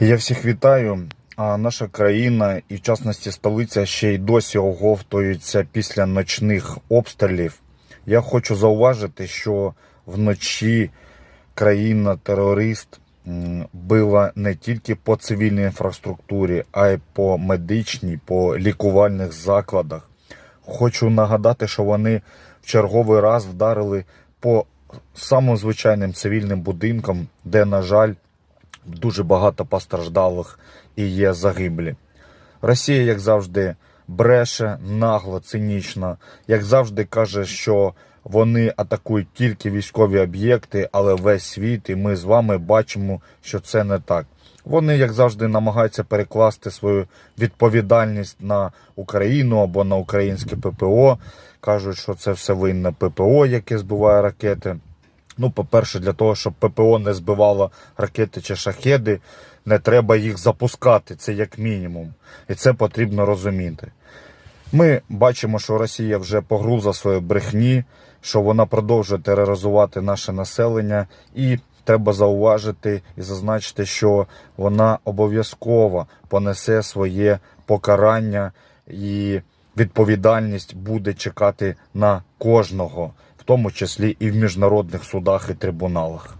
Я всіх вітаю. А наша країна і в частності столиця ще й досі оговтуються після ночних обстрілів. Я хочу зауважити, що вночі країна-терорист била не тільки по цивільній інфраструктурі, а й по медичній, по лікувальних закладах. Хочу нагадати, що вони в черговий раз вдарили по самим звичайним цивільним будинкам, де, на жаль, дуже багато постраждалих і є загиблі. Росія, як завжди, бреше нагло, цинічно, як завжди каже, що вони атакують тільки військові об'єкти, але весь світ, і ми з вами бачимо, що це не так. Вони, як завжди, намагаються перекласти свою відповідальність на Україну або на українське ППО. кажуть, що це все винне ППО, яке збиває ракети. Ну, по-перше, для того, щоб ППО не збивало ракети чи шахеди, не треба їх запускати, це як мінімум. І це потрібно розуміти. Ми бачимо, що Росія вже погруза своєї брехні, що вона продовжує тероризувати наше населення, і треба зауважити і зазначити, що вона обов'язково понесе своє покарання і відповідальність буде чекати на кожного, тому числі і в міжнародних судах і трибуналах.